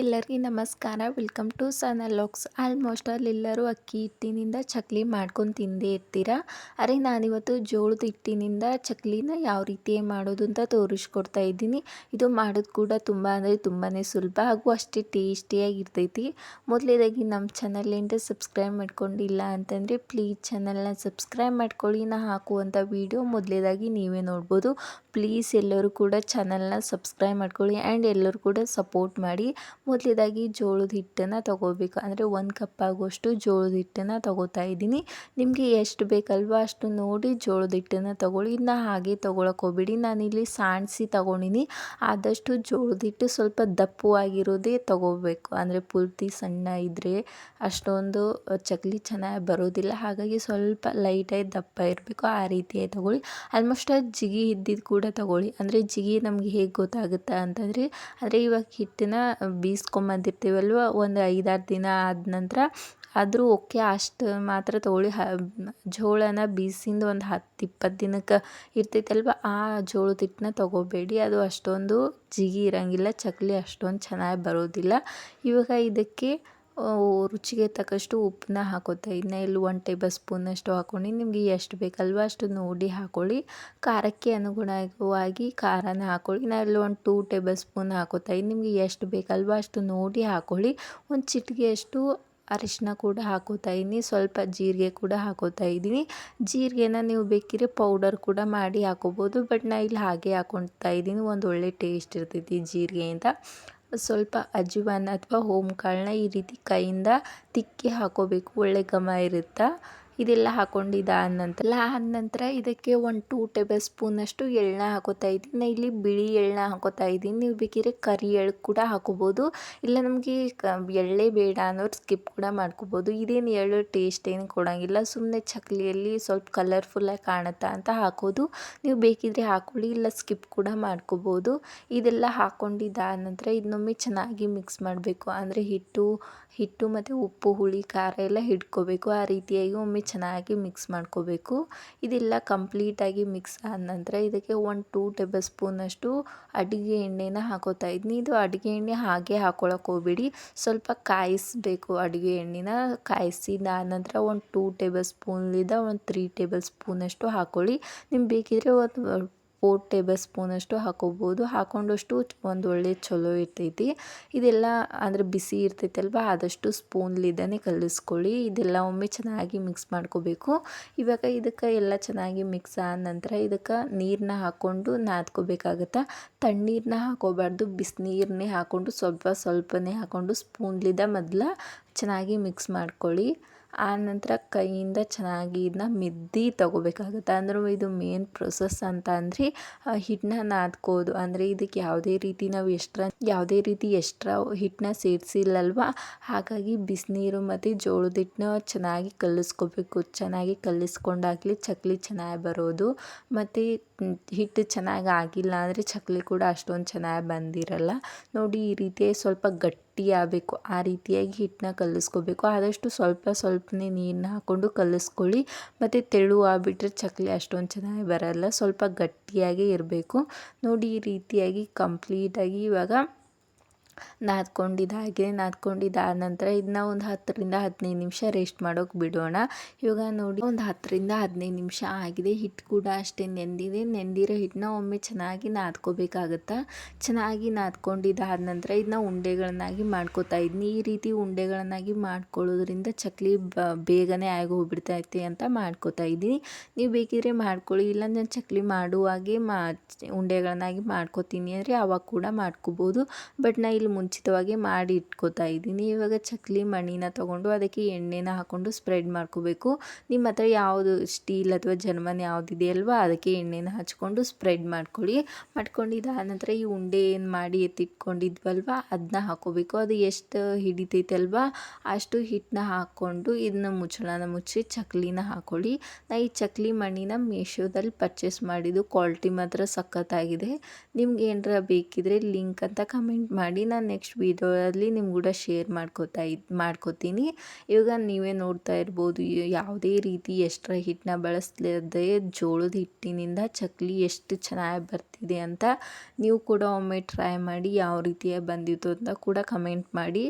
ಎಲ್ಲರಿಗೂ ನಮಸ್ಕಾರ. Welcome to Sana almost all ಎಲ್ಲರೂ ಅಕ್ಕಿ ಹಿಟ್ಟಿನಿಂದ ಚಕ್ಲಿ ಮಾಡ್ಕೊಂಡು ತಿಂದೇ ಇರ್ತೀರ? ಅರೆ, ನಾನಿವತ್ತು ಜೋಳದ ಹಿಟ್ಟಿನಿಂದ ಚಕ್ಲಿನ ಯಾವ ರೀತಿ ಮಾಡೋದು ಅಂತ ತೋರಿಸ್ಕೊಡ್ತಾ ಇದ್ದೀನಿ. ಇದು ಮಾಡೋದು ಕೂಡ ತುಂಬ ಅಂದರೆ ತುಂಬಾ ಸುಲಭ ಹಾಗೂ ಅಷ್ಟೇ ಟೇಸ್ಟಿಯಾಗಿ ಇರ್ತೈತಿ ಮೊದಲೇದಾಗಿ ನಮ್ಮ ಚಾನಲಿಂದ ಸಬ್ಸ್ಕ್ರೈಬ್ ಮಾಡ್ಕೊಂಡಿಲ್ಲ ಅಂತಂದರೆ ಪ್ಲೀಸ್ ಚಾನಲ್ನ ಸಬ್ಸ್ಕ್ರೈಬ್ ಮಾಡ್ಕೊಳ್ಳಿ. ನಾ ಹಾಕುವಂಥ ವೀಡಿಯೋ ಮೊದಲೇದಾಗಿ ನೀವೇ ನೋಡ್ಬೋದು. ಪ್ಲೀಸ್ ಎಲ್ಲರೂ ಕೂಡ ಚಾನಲ್ನ ಸಬ್ಸ್ಕ್ರೈಬ್ ಮಾಡ್ಕೊಳ್ಳಿ ಆ್ಯಂಡ್ ಎಲ್ಲರೂ ಕೂಡ ಸಪೋರ್ಟ್ ಮಾಡಿ. ಮೊದಲೇದಾಗಿ ಜೋಳದ ಹಿಟ್ಟನ್ನು ತಗೋಬೇಕು. ಅಂದರೆ ಒಂದು ಕಪ್ ಆಗುವಷ್ಟು ಜೋಳದ ಹಿಟ್ಟನ್ನು ತಗೋತಾ ಇದ್ದೀನಿ. ನಿಮಗೆ ಎಷ್ಟು ಬೇಕಲ್ವ ಅಷ್ಟು ನೋಡಿ ಜೋಳದ ಹಿಟ್ಟನ್ನು ತಗೊಳ್ಳಿ. ಇದನ್ನ ಹಾಗೆ ತೊಗೊಳಕ್ಕೆ ಹೋಗ್ಬೇಡಿ. ನಾನಿಲ್ಲಿ ಸಾಣಿಸಿ ತಗೊಂಡಿನಿ. ಆದಷ್ಟು ಜೋಳದ ಹಿಟ್ಟು ಸ್ವಲ್ಪ ದಪ್ಪವಾಗಿರೋದೇ ತಗೋಬೇಕು. ಅಂದರೆ ಪೂರ್ತಿ ಸಣ್ಣ ಇದ್ದರೆ ಅಷ್ಟೊಂದು ಚಕ್ಲಿ ಚೆನ್ನಾಗಿ ಬರೋದಿಲ್ಲ. ಹಾಗಾಗಿ ಸ್ವಲ್ಪ ಲೈಟಾಗಿ ದಪ್ಪ ಇರಬೇಕು. ಆ ರೀತಿಯಾಗಿ ತಗೊಳ್ಳಿ. ಆಲ್ಮೋಸ್ಟ್ ಜಿಗಿ ಇದ್ದಿದ್ದು ಕೂಡ ತಗೊಳ್ಳಿ. ಅಂದರೆ ಜಿಗಿ ನಮಗೆ ಹೇಗೆ ಗೊತ್ತಾಗುತ್ತೆ ಅಂತಂದರೆ, ಅಂದರೆ ಇವಾಗ ಹಿಟ್ಟನ್ನ ಬೀಸ್ಕೊಂಬಂದಿರ್ತೀವಲ್ವ ಒಂದು ಐದಾರು ದಿನ ಆದ ನಂತರ ಆದರೂ ಓಕೆ, ಅಷ್ಟು ಮಾತ್ರ ತೊಗೊಳ್ಳಿ. ಹ, ಜೋಳನ ಬೀಸಿಂದ ಒಂದು ಹತ್ತು ಇಪ್ಪತ್ತು ದಿನಕ್ಕೆ ಇರ್ತೈತಲ್ವ ಆ ಜೋಳದ ಹಿಟ್ಟನ್ನ ತೊಗೋಬೇಡಿ. ಅದು ಅಷ್ಟೊಂದು ಜಿಗಿ ಇರಂಗಿಲ್ಲ ಚಕ್ಕಲಿ ಅಷ್ಟೊಂದು ಚೆನ್ನಾಗಿ ಬರೋದಿಲ್ಲ. ಇವಾಗ ಇದಕ್ಕೆ ರುಚಿಗೆ ತಕ್ಕಷ್ಟು ಉಪ್ಪನ್ನ ಹಾಕೋತಾ ಇದನ್ನ ಇಲ್ಲಿ ಒನ್ ಟೇಬಲ್ ಸ್ಪೂನಷ್ಟು ಹಾಕ್ಕೊಂಡು ನಿಮಗೆ ಎಷ್ಟು ಬೇಕಲ್ವ ಅಷ್ಟು ನೋಡಿ ಹಾಕ್ಕೊಳ್ಳಿ ಖಾರಕ್ಕೆ ಅನುಗುಣವಾಗಿ ಖಾರನ ಹಾಕ್ಕೊಳ್ಳಿ ನಾನು ಇಲ್ಲಿ ಒಂದು ಟೂ ಟೇಬಲ್ ಸ್ಪೂನ್ ಹಾಕೋತಾ ಇದ್ದೀನಿ ನಿಮಗೆ ಎಷ್ಟು ಬೇಕಲ್ವ ಅಷ್ಟು ನೋಡಿ ಹಾಕ್ಕೊಳ್ಳಿ ಒಂದು ಚಿಟಿಕೆಯಷ್ಟು ಅರಿಶಿನ ಕೂಡ ಹಾಕೋತಾ ಇದ್ದೀನಿ ಸ್ವಲ್ಪ ಜೀರಿಗೆ ಕೂಡ ಹಾಕೋತಾ ಇದ್ದೀನಿ ಜೀರಿಗೆನ ನೀವು ಬೇಕಿದ್ರೆ ಪೌಡರ್ ಕೂಡ ಮಾಡಿ ಹಾಕೋಬೋದು. ಬಟ್ ನಾ ಇಲ್ಲಿ ಹಾಗೆ ಹಾಕೊತಾ ಇದ್ದೀನಿ. ಒಂದು ಒಳ್ಳೆ ಟೇಸ್ಟ್ ಇರ್ತೈತಿ ಜೀರಿಗೆಯಿಂದ ಸ್ವಲ್ಪ ಅಜ್ವಾನ ಅಥವಾ ಓಮ್ ಈ ರೀತಿ ಕೈಯಿಂದ ತಿಕ್ಕಿ ಹಾಕೋಬೇಕು. ಒಳ್ಳೆ ಘಮ ಇರುತ್ತೆ? ಇದೆಲ್ಲ ಹಾಕೊಂಡಿದ್ದಾದ ನಂತರ ಆದ ನಂತರ ಇದಕ್ಕೆ ಒಂದು ಟೂ ಟೇಬಲ್ ಸ್ಪೂನಷ್ಟು ಎಳ್ಳ ಹಾಕೋತಾ ಇದ್ದೀನಿ ನಾ ಇಲ್ಲಿ ಬಿಳಿ ಎಳ್ಳ ಹಾಕೋತಾ ಇದ್ದೀನಿ. ನೀವು ಬೇಕಿದ್ರೆ ಕರಿ ಎಳ್ಳು ಕೂಡ ಹಾಕೋಬೋದು. ಇಲ್ಲ ನಮಗೆ ಎಳ್ಳೇ ಬೇಡ ಅನ್ನೋರು ಸ್ಕಿಪ್ ಕೂಡ ಮಾಡ್ಕೋಬೋದು. ಇದೇನು ಎಳ್ಳು ಟೇಸ್ಟ್ ಏನು ಕೊಡೋಂಗಿಲ್ಲ. ಸುಮ್ಮನೆ ಚಕ್ಲಿಯಲ್ಲಿ ಸ್ವಲ್ಪ ಕಲರ್ಫುಲ್ಲಾಗಿ ಕಾಣುತ್ತಾ ಅಂತ ಹಾಕೋದು. ನೀವು ಬೇಕಿದ್ರೆ ಹಾಕೊಳ್ಳಿ, ಇಲ್ಲ ಸ್ಕಿಪ್ ಕೂಡ ಮಾಡ್ಕೋಬೋದು. ಇದೆಲ್ಲ ಹಾಕೊಂಡಿದ್ದಾದ ನಂತರ ಇದನ್ನೊಮ್ಮೆ ಚೆನ್ನಾಗಿ ಮಿಕ್ಸ್ ಮಾಡಬೇಕು. ಅಂದರೆ ಹಿಟ್ಟು ಹಿಟ್ಟು ಮತ್ತು ಉಪ್ಪು, ಹುಳಿ, ಖಾರ ಎಲ್ಲ ಹಿಡ್ಕೋಬೇಕು. ಆ ರೀತಿಯಾಗಿ ಒಮ್ಮೆ ಚೆನ್ನಾಗಿ ಮಿಕ್ಸ್ ಮಾಡ್ಕೋಬೇಕು. ಇದೆಲ್ಲ ಕಂಪ್ಲೀಟಾಗಿ ಮಿಕ್ಸ್ ಆದ ನಂತರ ಇದಕ್ಕೆ ಒಂದು ಟೂ ಟೇಬಲ್ ಸ್ಪೂನಷ್ಟು ಅಡುಗೆ ಎಣ್ಣೆನ ಹಾಕೋತಾ ಇದ್ದೀನಿ ಇದು ಅಡುಗೆ ಎಣ್ಣೆ ಹಾಗೆ ಹಾಕೊಳಕ್ಕೆ ಹೋಗ್ಬೇಡಿ. ಸ್ವಲ್ಪ ಕಾಯಿಸಬೇಕು ಅಡುಗೆ ಎಣ್ಣೆನ. ಕಾಯಿಸಿದ ನಂತರ ಒಂದು ಟೂ ಟೇಬಲ್ ಸ್ಪೂನ್ಲಿಂದ ಒಂದು ತ್ರೀ ಟೇಬಲ್ ಸ್ಪೂನಷ್ಟು ಹಾಕ್ಕೊಳ್ಳಿ ನಿಮ್ಗೆ ಬೇಕಿದ್ದರೆ ಒಂದು ಫೋರ್ ಟೇಬಲ್ ಸ್ಪೂನಷ್ಟು ಹಾಕೋಬೋದು. ಹಾಕೊಂಡಷ್ಟು ಒಂದು ಒಳ್ಳೆ ಚಲೋ ಇರ್ತೈತಿ. ಇದೆಲ್ಲ ಅಂದರೆ ಬಿಸಿ ಇರ್ತೈತಲ್ವ, ಆದಷ್ಟು ಸ್ಪೂನ್ಲಿದ್ದಾನೆ ಕಲಿಸ್ಕೊಳ್ಳಿ. ಇದೆಲ್ಲ ಒಮ್ಮೆ ಚೆನ್ನಾಗಿ ಮಿಕ್ಸ್ ಮಾಡ್ಕೋಬೇಕು. ಇವಾಗ ಇದಕ್ಕೆ ಎಲ್ಲ ಚೆನ್ನಾಗಿ ಮಿಕ್ಸ್ ಆದ ನಂತರ ಇದಕ್ಕೆ ನೀರನ್ನ ಹಾಕ್ಕೊಂಡು ನಾದ್ಕೋಬೇಕಾಗತ್ತೆ? ತಣ್ಣೀರನ್ನ ಹಾಕೋಬಾರ್ದು. ಬಿಸಿನೀರನ್ನೇ ಹಾಕ್ಕೊಂಡು ಸ್ವಲ್ಪ ಸ್ವಲ್ಪನೇ ಹಾಕ್ಕೊಂಡು ಸ್ಪೂನ್ಲಿದ್ದ ಮೊದಲು ಚೆನ್ನಾಗಿ ಮಿಕ್ಸ್ ಮಾಡ್ಕೊಳ್ಳಿ. ಆ ನಂತರ ಕೈಯಿಂದ ಚೆನ್ನಾಗಿ ಇದನ್ನ ಮಿದ್ದಿ ತಗೋಬೇಕಾಗುತ್ತೆ. ಅಂದ್ರೆ ಇದು ಮೇನ್ ಪ್ರೊಸೆಸ್ ಅಂತ ಅಂದರೆ ಹಿಟ್ಟನ್ನ ನಾದ್ಕೋದು. ಅಂದರೆ ಇದಕ್ಕೆ ಯಾವುದೇ ರೀತಿ ನಾವು ಎಕ್ಸ್ಟ್ರಾ, ಯಾವುದೇ ರೀತಿ ಎಕ್ಸ್ಟ್ರಾ ಹಿಟ್ಟನ್ನ ಸೇರಿಸಿಲ್ಲಲ್ವ? ಹಾಗಾಗಿ ಬಿಸಿನೀರು ಮತ್ತು ಜೋಳದ ಹಿಟ್ಟನ್ನ ಚೆನ್ನಾಗಿ ಕಲಿಸ್ಕೋಬೇಕು. ಚೆನ್ನಾಗಿ ಕಲಿಸ್ಕೊಂಡಾಗಲಿ ಚಕ್ಲಿ ಚೆನ್ನಾಗಿ ಬರೋದು. ಮತ್ತು ಹಿಟ್ಟು ಚೆನ್ನಾಗಿ ಆಗಿಲ್ಲ ಅಂದರೆ ಚಕ್ಲಿ ಕೂಡ ಅಷ್ಟೊಂದು ಚೆನ್ನಾಗಿ ಬಂದಿರಲ್ಲ. ನೋಡಿ ಈ ರೀತಿ ಸ್ವಲ್ಪ ಗಟ್ಟಿ ಆಗಬೇಕು, ಆ ರೀತಿಯಾಗಿ ಹಿಟ್ಟನ್ನ ಕಲಿಸ್ಕೋಬೇಕು. ಆದಷ್ಟು ಸ್ವಲ್ಪ ಸ್ವಲ್ಪನೇ ನೀರನ್ನ ಹಾಕ್ಕೊಂಡು ಕಲಿಸ್ಕೊಳ್ಳಿ. ಮತ್ತು ತೆಳು ಆಗಿಬಿಟ್ರೆ ಚಕ್ಲಿ ಅಷ್ಟೊಂದು ಚೆನ್ನಾಗಿ ಬರಲ್ಲ. ಸ್ವಲ್ಪ ಗಟ್ಟಿಯಾಗೇ ಇರಬೇಕು. ನೋಡಿ ಈ ರೀತಿಯಾಗಿ ಕಂಪ್ಲೀಟಾಗಿ ಇವಾಗ ನಾದ್ಕೊಂಡಿದ್ದಾಗಿದೆ ನಾದ್ಕೊಂಡಿದ್ದಾದ ನಂತರ ಇದನ್ನ ಒಂದು ಹತ್ತರಿಂದ ಹದಿನೈದು ನಿಮಿಷ ರೆಸ್ಟ್ ಮಾಡೋಕೆ ಬಿಡೋಣ. ಇವಾಗ ನೋಡಿ, ಒಂದು ಹತ್ತರಿಂದ ಹದಿನೈದು ನಿಮಿಷ ಆಗಿದೆ. ಹಿಟ್ಟು ಕೂಡ ಅಷ್ಟೇ ನೆಂದಿದೆ. ನೆಂದಿರೋ ಹಿಟ್ಟನ್ನ ಒಮ್ಮೆ ಚೆನ್ನಾಗಿ ನಾದ್ಕೋಬೇಕಾಗತ್ತೆ? ಚೆನ್ನಾಗಿ ನಾದ್ಕೊಂಡಿದ್ದಾದ ನಂತರ ಇದನ್ನ ಉಂಡೆಗಳನ್ನಾಗಿ ಮಾಡ್ಕೋತಾ ಇದ್ದೀನಿ ಈ ರೀತಿ ಉಂಡೆಗಳನ್ನಾಗಿ ಮಾಡ್ಕೊಳ್ಳೋದ್ರಿಂದ ಚಕ್ಲಿ ಬೇಗನೆ ಆಗಿ ಹೋಗ್ಬಿಡ್ತೈತೆ ಅಂತ ಮಾಡ್ಕೋತಾ ಇದ್ದೀನಿ. ನೀವು ಬೇಕಿದ್ರೆ ಮಾಡ್ಕೊಳ್ಳಿ. ಇಲ್ಲ ನಾನು ಚಕ್ಲಿ ಮಾಡುವಾಗೆ ಮಾ, ಉಂಡೆಗಳನ್ನಾಗಿ ಮಾಡ್ಕೋತೀನಿ ಅಂದರೆ ಅವಾಗ ಕೂಡ ಮಾಡ್ಕೋಬೋದು. ಬಟ್ ನಾ ಇಲ್ಲಿ ಮುಂಚಿತವಾಗಿ ಮಾಡಿ ಇಟ್ಕೋತಾ ಇದ್ದೀನಿ. ಇವಾಗ ಚಕ್ಲಿ ಮಣ್ಣಿನ ತೊಗೊಂಡು ಅದಕ್ಕೆ ಎಣ್ಣೆನ ಹಾಕ್ಕೊಂಡು ಸ್ಪ್ರೆಡ್ ಮಾಡ್ಕೋಬೇಕು. ನಿಮ್ಮ ಹತ್ರ ಯಾವುದು ಸ್ಟೀಲ್ ಅಥವಾ ಜರ್ಮನ್ ಯಾವುದಿದೆಯಲ್ವ ಅದಕ್ಕೆ ಎಣ್ಣೆನ ಹಚ್ಕೊಂಡು ಸ್ಪ್ರೆಡ್ ಮಾಡ್ಕೊಳ್ಳಿ. ಮಾಡ್ಕೊಂಡಿದ್ದಾದ ನಂತರ ಈ ಉಂಡೆ ಏನು ಮಾಡಿ ಎತ್ತಿಟ್ಕೊಂಡಿದ್ವಲ್ವ ಅದನ್ನ ಹಾಕೋಬೇಕು. ಅದು ಎಷ್ಟು ಹಿಡಿತೈತಲ್ವಾ, ಅಷ್ಟು ಹಿಟ್ಟನ್ನ ಹಾಕ್ಕೊಂಡು ಇದನ್ನ ಮುಚ್ಚಳನ ಮುಚ್ಚಿ ಚಕ್ಲಿನ ಹಾಕೊಳ್ಳಿ. ನಾ ಈ ಚಕ್ಲಿ ಮಣ್ಣಿನ ಮೀಶೋದಲ್ಲಿ ಪರ್ಚೇಸ್ ಮಾಡಿದ್ದು ಕ್ವಾಲಿಟಿ ಮಾತ್ರ ಸಖತ್ತಾಗಿದೆ. ನಿಮ್ಗೆ ಏನಾರ ಬೇಕಿದ್ರೆ ಲಿಂಕ್ ಅಂತ ಕಮೆಂಟ್ ಮಾಡಿ. ನಾನು ನೆಕ್ಸ್ಟ್ ವೀಡಿಯೋದಲ್ಲಿ ನಿಮ್ಮ ಕೂಡ ಶೇರ್ ಮಾಡ್ಕೋತಾ ಇದ್, ಮಾಡ್ಕೋತೀನಿ. ಇವಾಗ ನೀವೇ ನೋಡ್ತಾ ಇರ್ಬೋದು ಯಾವುದೇ ರೀತಿ ಎಷ್ಟರ ಹಿಟ್ಟನ್ನ ಬಳಸದೆ ಜೋಳದ ಹಿಟ್ಟಿನಿಂದ ಚಕ್ಲಿ ಎಷ್ಟು ಚೆನ್ನಾಗಿ ಬರ್ತಿದೆ ಅಂತ ನೀವು ಕೂಡ ಒಮ್ಮೆ ಟ್ರೈ ಮಾಡಿ ಯಾವ ರೀತಿಯಾಗಿ ಬಂದಿತ್ತು ಅಂತ ಕೂಡ ಕಮೆಂಟ್ ಮಾಡಿ.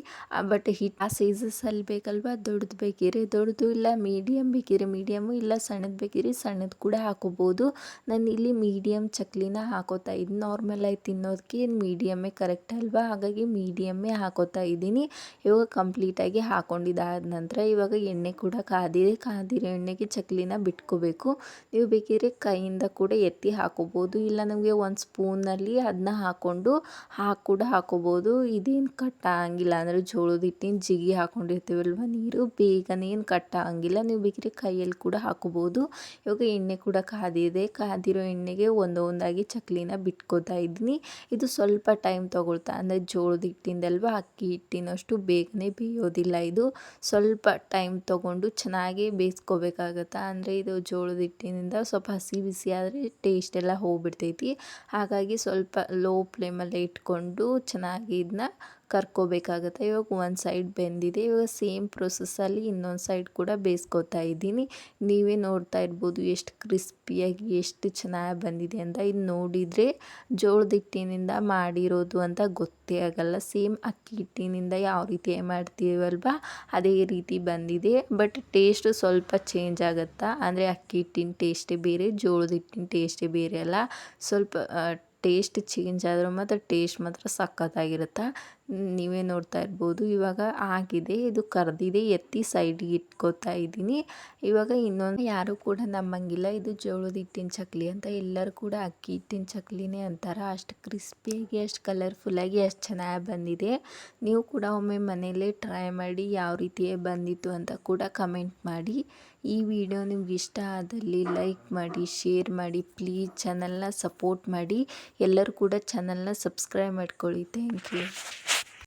ಬಟ್ ಹಿಟ್ ಆ ಸೈಜಸಲ್ಲಿ ಬೇಕಲ್ವಾ? ದೊಡ್ಡದು ಬೇಕಿರಿ ದೊಡ್ಡದು ಇಲ್ಲ ಮೀಡಿಯಮ್ ಬೇಕಿರಿ ಮೀಡಿಯಮ್ಮು ಇಲ್ಲ ಸಣ್ಣದು ಬೇಕಿರಿ ಸಣ್ಣದು ಕೂಡ ಹಾಕೋಬೋದು. ನಾನು ಇಲ್ಲಿ ಮೀಡಿಯಮ್ ಚಕ್ಲಿನ ಹಾಕೋತಾ ಇದ್ದೀನಿ ನಾರ್ಮಲ್ ಆಗಿ ತಿನ್ನೋದಕ್ಕೆ ಮೀಡಿಯಮ್ಮೇ ಕರೆಕ್ಟ್ ಅಲ್ವಾ? ಹಾಗಾಗಿ ಮೀಡಿಯಮ್ಮೇ ಹಾಕೋತಾ ಇದ್ದೀನಿ. ಇವಾಗ ಕಂಪ್ಲೀಟಾಗಿ ಹಾಕೊಂಡಿದ್ದಾದ ನಂತರ ಇವಾಗ ಎಣ್ಣೆ ಕೂಡ ಕಾದಿದೆ. ಕಾದಿರೋ ಎಣ್ಣೆಗೆ ಚಕ್ಲಿನ ಬಿಟ್ಕೋಬೇಕು. ನೀವು ಬೇಕಿದ್ರೆ ಕೈಯಿಂದ ಕೂಡ ಎತ್ತಿ ಹಾಕೋಬೋದು. ಇಲ್ಲ ನಮಗೆ ಒಂದು ಸ್ಪೂನಲ್ಲಿ ಅದನ್ನ ಹಾಕ್ಕೊಂಡು ಹಾಕಿ ಕೂಡ ಹಾಕೋಬೋದು. ಇದೇನು ಕಟ್ಟ ಆಗಂಗಿಲ್ಲ ಅಂದರೆ ಜೋಳದ ಹಿಟ್ಟಿನ ಜಿಗಿ ಹಾಕೊಂಡಿರ್ತೀವಲ್ವ ನೀರು. ಬೇಗನೆ ಏನು ಕಟ್ಟ ಆಗಂಗಿಲ್ಲ ನೀವು ಬೇಕಿದ್ರೆ ಕೈಯಲ್ಲಿ ಕೂಡ ಹಾಕೋಬೋದು. ಇವಾಗ ಎಣ್ಣೆ ಕೂಡ ಕಾದಿದೆ. ಕಾದಿರೋ ಎಣ್ಣೆಗೆ ಒಂದೊಂದಾಗಿ ಚಕ್ಲಿನ ಬಿಟ್ಕೋತಾ ಇದ್ದೀನಿ. ಇದು ಸ್ವಲ್ಪ ಟೈಮ್ ತೊಗೊಳ್ತಾ, ಅಂದರೆ ಜೋಳದ ಹಿಟ್ಟಿಂದಲ್ವ? ಅಕ್ಕಿ ಹಿಟ್ಟಿನಷ್ಟು ಬೇಗನೆ ಬೇಯೋದಿಲ್ಲ ಇದು. ಸ್ವಲ್ಪ ಟೈಮ್ ತೊಗೊಂಡು ಚೆನ್ನಾಗಿ ಬೇಯಿಸ್ಕೋಬೇಕಾಗತ್ತೆ? ಅಂದರೆ ಇದು ಜೋಳದ ಹಿಟ್ಟಿನಿಂದ ಸ್ವಲ್ಪ ಹಸಿ ಬಿಸಿ ಆದರೆ ಟೇಸ್ಟ್ ಎಲ್ಲ ಹೋಗ್ಬಿಡ್ತೈತಿ. ಹಾಗಾಗಿ ಸ್ವಲ್ಪ ಲೋ ಫ್ಲೇಮಲ್ಲೇ ಇಟ್ಕೊಂಡು ಚೆನ್ನಾಗಿ ಇದನ್ನ ಕರ್ಕೋಬೇಕಾಗತ್ತೆ. ಇವಾಗ ಒಂದು ಸೈಡ್ ಬೆಂದಿದೆ. ಇವಾಗ ಸೇಮ್ ಪ್ರೊಸೆಸ್ಸಲ್ಲಿ ಇನ್ನೊಂದು ಸೈಡ್ ಕೂಡ ಬೇಯಿಸ್ಕೊತಾ ಇದ್ದೀನಿ. ನೀವೇ ನೋಡ್ತಾ ಇರ್ಬೋದು ಎಷ್ಟು ಕ್ರಿಸ್ಪಿಯಾಗಿ ಎಷ್ಟು ಚೆನ್ನಾಗಿ ಬಂದಿದೆ ಅಂತ. ಇದು ನೋಡಿದರೆ ಜೋಳದ ಹಿಟ್ಟಿನಿಂದ ಮಾಡಿರೋದು ಅಂತ ಗೊತ್ತೇ ಆಗಲ್ಲ. ಸೇಮ್ ಅಕ್ಕಿ ಹಿಟ್ಟಿನಿಂದ ಯಾವ ರೀತಿ ಮಾಡ್ತೀವಲ್ವ? ಅದೇ ರೀತಿ ಬಂದಿದೆ. ಬಟ್ ಟೇಸ್ಟ್ ಸ್ವಲ್ಪ ಚೇಂಜ್ ಆಗುತ್ತಾ? ಅಂದರೆ ಅಕ್ಕಿ ಹಿಟ್ಟಿನ ಟೇಸ್ಟೇ ಬೇರೆ, ಜೋಳದ ಹಿಟ್ಟಿನ ಟೇಸ್ಟೇ ಬೇರೆ ಅಲ್ಲ. ಸ್ವಲ್ಪ ಟೇಸ್ಟ್ ಚೇಂಜ್ ಆದರೂ ಮಾತ್ರ ಟೇಸ್ಟ್ ಮಾತ್ರ ಸಖತ್ತಾಗಿರುತ್ತೆ? ನೀವೇ ನೋಡ್ತಾ ಇರ್ಬೋದು. ಇವಾಗ ಆಗಿದೆ. ಇದು ಕರ್ದಿದೆ. ಎತ್ತಿ ಸೈಡಿಗೆ ಇಟ್ಕೋತಾ ಇದ್ದೀನಿ. ಇವಾಗ ಇನ್ನೊಂದು ಯಾರೂ ಕೂಡ ನಂಬಂಗಿಲ್ಲ ಇದು ಜೋಳದ ಹಿಟ್ಟಿನ ಚಕ್ಲಿ ಅಂತ ಎಲ್ಲರೂ ಕೂಡ ಅಕ್ಕಿ ಹಿಟ್ಟಿನ ಚಕ್ಲಿನೇ ಅಂತಾರೆ. ಅಷ್ಟು ಕ್ರಿಸ್ಪಿಯಾಗಿ ಅಷ್ಟು ಕಲರ್ಫುಲ್ಲಾಗಿ ಅಷ್ಟು ಚೆನ್ನಾಗಿ ಬಂದಿದೆ. ನೀವು ಕೂಡ ಒಮ್ಮೆ ಮನೆಯಲ್ಲೇ ಟ್ರೈ ಮಾಡಿ, ಯಾವ ರೀತಿಯೇ ಬಂದಿತ್ತು ಅಂತ ಕೂಡ ಕಮೆಂಟ್ ಮಾಡಿ. ಈ ವಿಡಿಯೋ ನಿಮ್ಗೆ ಇಷ್ಟ ಆದಲ್ಲಿ ಲೈಕ್ ಮಾಡಿ, ಶೇರ್ ಮಾಡಿ, ಪ್ಲೀಸ್ ಚಾನಲ್ನ ಸಪೋರ್ಟ್ ಮಾಡಿ. ಎಲ್ಲರೂ ಕೂಡ ಚಾನಲ್ನ ಸಬ್ಸ್ಕ್ರೈಬ್ ಮಾಡ್ಕೊಳ್ಳಿ. Thank you.